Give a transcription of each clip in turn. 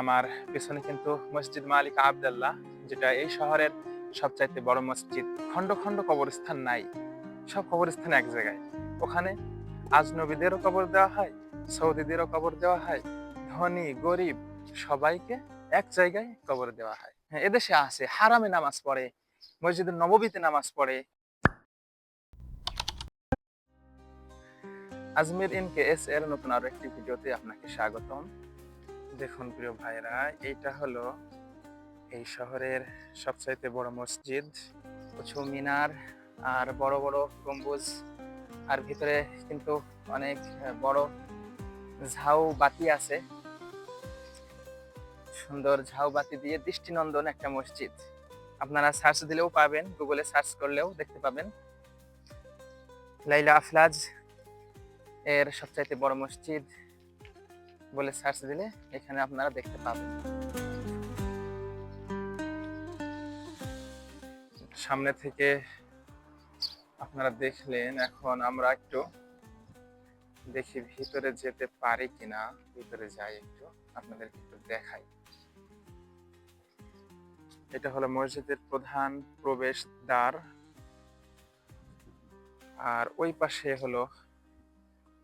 আমার পেছনে কিন্তু মসজিদ মালিক আবদাল্লাহ, যেটা এই শহরের সবচাইতে বড় মসজিদ। খণ্ড খণ্ড কবরস্থান নাই, সব কবরস্থান এক জায়গায়। ওখানে আজনবীদেরও কবর দেওয়া হয়, সৌদিদেরও কবর দেওয়া হয়, ধনী, গরিব, সবাইকে এক জায়গায় কবর দেওয়া হয়। হ্যাঁ এদেশে আছে হারামে নামাজ পড়ে মসজিদের নববীতে নামাজ পড়ে। আজমির ইন কে এস এর নতুন আরও একটি ভিডিওতে আপনাকে স্বাগতম। দেখুন, প্রিয় ভাইরা এইটা হলো এই শহরের সবচাইতে বড় মসজিদ উঁচু মিনার আর বড় বড় গম্বুজ। আর ভিতরে কিন্তু অনেক বড় ঝাউ বাতি আছে। সুন্দর ঝাউ বাতি দিয়ে দৃষ্টিনন্দন একটা মসজিদ। আপনারা সার্চ দিলেও পাবেন গুগলে সার্চ করলেও দেখতে পাবেন। লাইলা আফলাজ এর সবচাইতে বড় মসজিদ। বলে সার্চ দিলে এখানে আপনারা দেখতে পাবেন। সামনে থেকে আপনারা দেখলেন, এখন আমরা একটু দেখি ভিতরে যেতে পারি কিনা, ভিতরে যাই একটু, আপনাদেরকে একটু দেখাই। এটা হলো মসজিদের প্রধান প্রবেশ দ্বার আর ওই পাশে হলো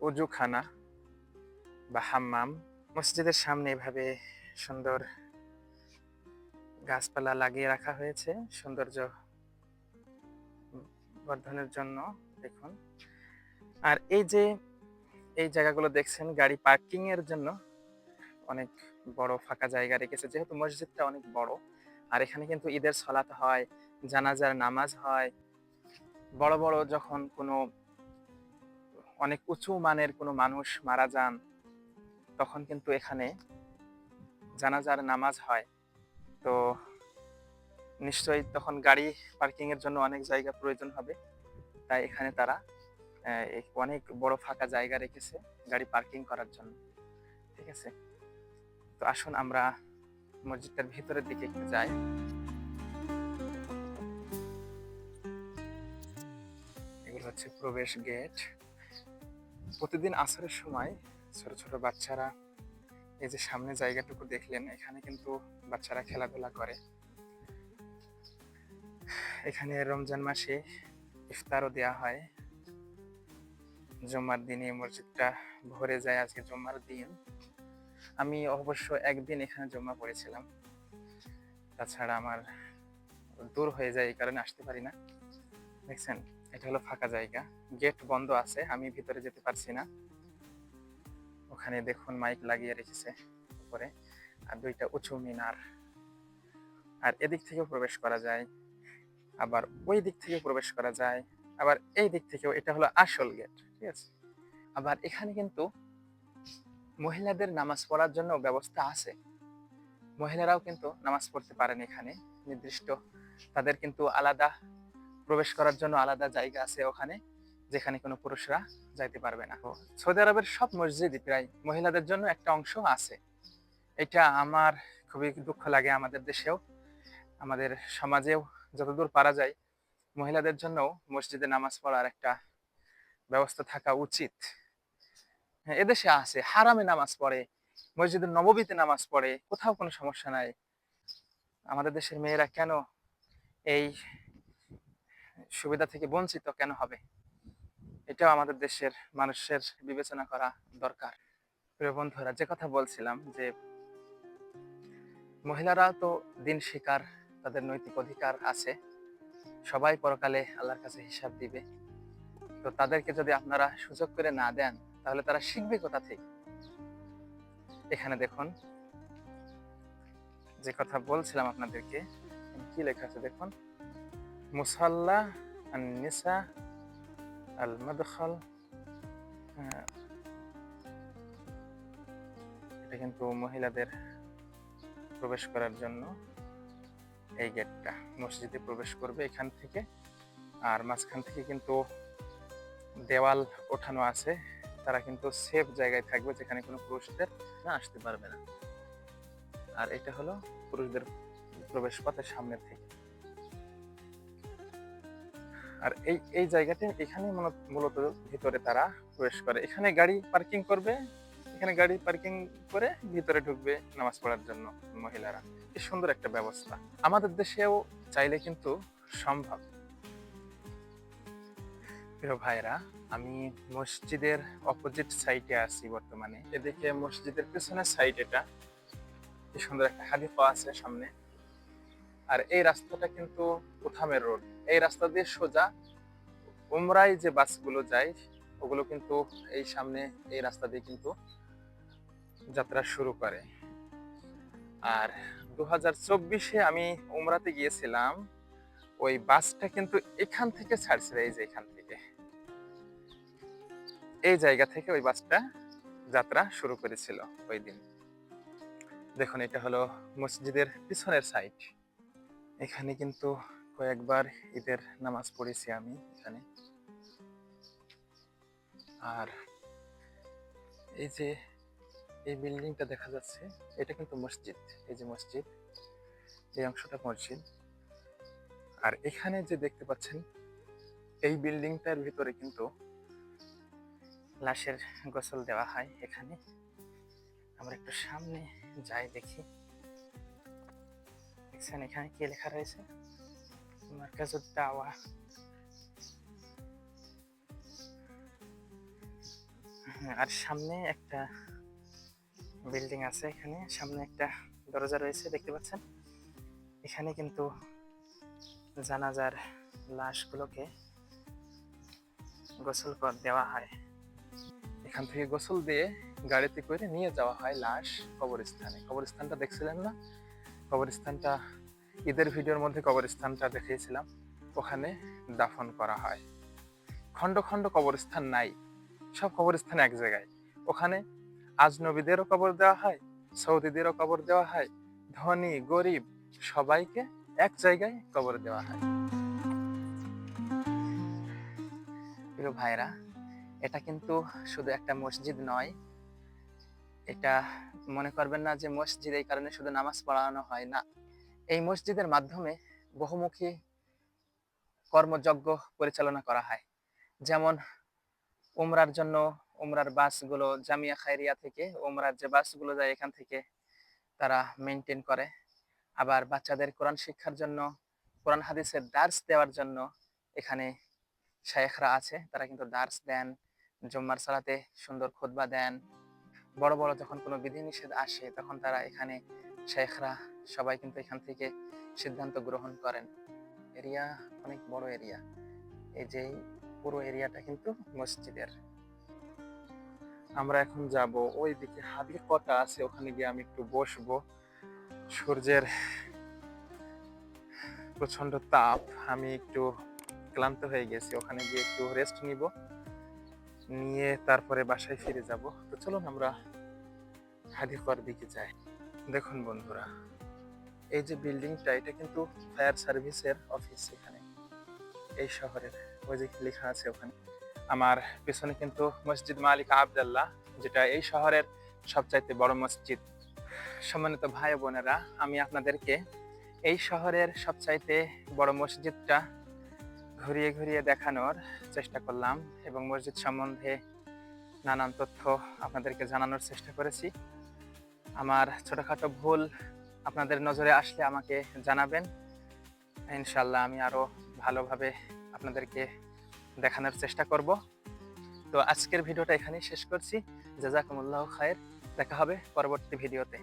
উজুখানা। বা হাম্মাম। মসজিদের সামনে এভাবে সুন্দর গাছপালা লাগিয়ে রাখা হয়েছে। সৌন্দর্য বর্ধনের জন্য, দেখুন। আর এই যে এই জায়গাগুলো দেখছেন, গাড়ি পার্কিং এর জন্য অনেক বড় ফাঁকা জায়গা রেখেছে। যেহেতু মসজিদটা অনেক বড়, আর এখানে কিন্তু ঈদের সলাত হয়, জানাজার নামাজ হয়। বড় বড় যখন কোনো অনেক উঁচু মানের কোনো মানুষ মারা যান তখন কিন্তু এখানে জানাজার নামাজ হয়। তো নিশ্চয়ই তখন গাড়ি পার্কিং এর জন্য অনেক জায়গা প্রয়োজন হবে। তাই এখানে তারা অনেক বড় ফাঁকা জায়গা রেখেছে গাড়ি পার্কিং করার জন্য। ঠিক আছে? তো আসুন আমরা মসজিদটার ভিতরের দিকে একটু যাই। এগুলো হচ্ছে প্রবেশ গেট প্রতিদিন আসরের সময় ছোট ছোট বাচ্চারা এই যে সামনে জায়গাটুকু দেখলেন, এখানে কিন্তু বাচ্চারা খেলাধুলা করে। এখানে রমজান মাসে ইফতারও দেওয়া হয়। জুম্মার দিনে মসজিদটা ভরে যায় আজকে জুম্মার দিন। আমি অবশ্য একদিন এখানে জমা পড়েছিলাম। তাছাড়া আমার দূর হয়ে যায়, এই কারণে আসতে পারি না। দেখছেন, এটা হলো ফাঁকা জায়গা। গেট বন্ধ আছে, আমি ভিতরে যেতে পারছি না। ওখানে দেখুন মাইক লাগিয়ে রেখেছে উপরে, আর দুইটা উঁচু মিনার। আর এদিক থেকেও প্রবেশ করা যায়, আবার ওই দিক থেকে প্রবেশ করা যায়, আবার এই দিক থেকেও। এটা হলো আসল গেট ঠিক আছে? আবার এখানে কিন্তু মহিলাদের নামাজ পড়ার জন্য ব্যবস্থা আছে। মহিলারাও কিন্তু নামাজ পড়তে পারেন এখানে, নির্দিষ্ট। তাদের কিন্তু আলাদা, প্রবেশ করার জন্য আলাদা জায়গা আছে ওখানে। যেখানে কোনো পুরুষরা যাইতে পারবে না। সৌদি আরবের সব মসজিদই প্রায় মহিলাদের জন্য একটা অংশ আছে। এটা আমার খুবই দুঃখ লাগে আমাদের দেশেও, আমাদের সমাজেও যতদূর পারা যায়, মহিলাদের জন্য মসজিদে নামাজ পড়ার একটা ব্যবস্থা থাকা উচিত। হ্যাঁ এদেশে আছে, হারামে নামাজ পড়ে মসজিদের নববীতে নামাজ পড়ে, কোথাও কোনো সমস্যা নাই। আমাদের দেশের মেয়েরা কেন এই সুবিধা থেকে বঞ্চিত কেন হবে? এটাও আমাদের দেশের মানুষের বিবেচনা করা দরকার। প্রিয় বন্ধুরা, যে কথা বলছিলাম যে মহিলারা তো দিন শিকার, তাদের নৈতিক অধিকার আছে, সবাই পরকালে আল্লাহর কাছে হিসাব দিবে। তো তাদেরকে যদি আপনারা সুযোগ করে না দেন, তাহলে তারা শিখবে কোথা থেকে? এখানে দেখুন, যে কথা বলছিলাম আপনাদেরকে, কি লেখা আছে দেখুন? মুসাল্লা নিসা আহ, এটা কিন্তু মহিলাদের প্রবেশ করার জন্য এই গেটটা। মসজিদে প্রবেশ করবে এখান থেকে। আর মাঝখান থেকে কিন্তু দেওয়াল ওঠানো আছে। তারা কিন্তু সেফ জায়গায় থাকবে যেখানে কোনো পুরুষদের না আসতে পারবে না। আর এটা হলো পুরুষদের প্রবেশ পথের সামনে থেকে। আর এই এই জায়গাতে এখানে মূলত- ভিতরে তারা প্রবেশ করে। এখানে গাড়ি পার্কিং করবে, এখানে গাড়ি পার্কিং করে ভিতরে ঢুকবে নামাজ পড়ার জন্য মহিলারা। কি সুন্দর একটা ব্যবস্থা। আমাদের দেশেও চাইলে কিন্তু সম্ভব। প্রিয় ভাইরা আমি মসজিদের অপোজিট সাইডে আছি বর্তমানে। এদিকে মসজিদের পেছনের সাইড এটা। সুন্দর একটা হাদিফা আছে সামনে। আর এই রাস্তাটা কিন্তু উথামের রোড? এই রাস্তা দিয়ে সোজা উমরাই যে বাসগুলো যায়, ওগুলো কিন্তু এই সামনে এই রাস্তা দিয়ে কিন্তু যাত্রা শুরু করে। আর দু হাজার চব্বিশে আমি উমরাতে গিয়েছিলাম, ওই বাসটা কিন্তু এখান থেকে ছাড়ছিল, এই যে এখান থেকে। এই জায়গা থেকে ওই বাসটা যাত্রা শুরু করেছিল ওই দিন। দেখুন, এটা হলো মসজিদের পিছনের সাইড এখানে কিন্তু কয়েকবার ঈদের নামাজ পড়েছি আমি এখানে। আর এই যে এই বিল্ডিংটা দেখা যাচ্ছে, এটা কিন্তু মসজিদ, এই যে মসজিদ, এই অংশটা মসজিদ। আর এখানে যে দেখতে পাচ্ছেন, এই বিল্ডিংটার ভিতরে কিন্তু লাশের গোসল দেওয়া হয় এখানে। আমরা একটু সামনে যাই দেখি। দেখছেন এখানে কি লেখা রয়েছে? মার্কাজুদ দাওয়া হ্যাঁ, আর সামনে একটা বিল্ডিং আছে এখানে। সামনে একটা দরজা রয়েছে দেখতে পাচ্ছেন? এখানে কিন্তু জানাজার লাশগুলোকে গোসল কর দেওয়া হয়। এখান থেকে গোসল দিয়ে গাড়িতে করে নিয়ে যাওয়া হয় লাশ কবরস্থানে। কবরস্থানটা দেখছিলেন না? কবরস্থানটা ঈদের ভিডিওর মধ্যে কবরস্থানটা দেখিয়েছিলাম। ওখানে দাফন করা হয়। খণ্ড খণ্ড কবরস্থান নাই। সব কবরস্থান এক জায়গায়। ওখানে আজনবীদেরও কবর দেওয়া হয়, সৌদিদেরও কবর দেওয়া হয়, ধনী, গরিব সবাইকে এক জায়গায় কবর দেওয়া হয়। ভাইরা, এটা কিন্তু শুধু একটা মসজিদ নয়। এটা মনে করবেন না যে মসজিদ এই কারণে শুধু নামাজ পড়ানো হয় না। এই মসজিদের মাধ্যমে বহুমুখী কর্মযজ্ঞ পরিচালনা করা হয়। যেমন, উমরার জন্য উমরার বাসগুলো জামিয়া খায়রিয়া থেকে উমরার যে বাসগুলো যায় এখান থেকে তারা মেনটেন করে। আবার বাচ্চাদের কোরআন শিক্ষার জন্য, কোরআন হাদিসের দার্স দেওয়ার জন্য এখানে শায়েখরা আছে। তারা কিন্তু দার্স দেন, জুম্মার সালাতে সুন্দর খুতবা দেন। বড় বড় যখন কোনো বিধিনিষেধ আসে, তখন তারা এখানে শেখরা সবাই কিন্তু এখান থেকে সিদ্ধান্ত গ্রহণ করেন। এরিয়া অনেক বড় এরিয়া। এই যে পুরো এরিয়াটা কিন্তু মসজিদের। আমরা এখন যাব ওই দিকে হাদির কটা আছে, ওখানে গিয়ে আমি একটু বসবো। সূর্যের প্রচণ্ড তাপ, আমি একটু ক্লান্ত হয়ে গেছি। ওখানে গিয়ে একটু রেস্ট নিব। নিয়ে তারপরে বাসায় ফিরে যাব। তো চলুন আমরা হাদিকর দিকে যাই। দেখুন বন্ধুরা এই যে বিল্ডিংটা, এটা কিন্তু ফায়ার সার্ভিসের অফিস এখানে, এই শহরের। ওই যে লেখা আছে ওখানে। আমার পেছনে কিন্তু মসজিদ মালিক আবদাল্লাহ, যেটা এই শহরের সবচাইতে বড় মসজিদ। সম্মানিত ভাই বোনেরা, আমি আপনাদেরকে এই শহরের সবচাইতে বড় মসজিদটা ঘুরিয়ে ঘুরিয়ে দেখানোর চেষ্টা করলাম এবং মসজিদ সম্বন্ধে নানান তথ্য আপনাদেরকে জানানোর চেষ্টা করেছি। আমার ছোটখাটো ভুল আপনাদের নজরে আসলে আমাকে জানাবেন। ইনশাল্লাহ আমি আরও ভালোভাবে আপনাদেরকে দেখানোর চেষ্টা করব। তো আজকের ভিডিওটা এখানেই শেষ করছি। জাজাকুমুল্লাহ খায়ের। দেখা হবে পরবর্তী ভিডিওতে।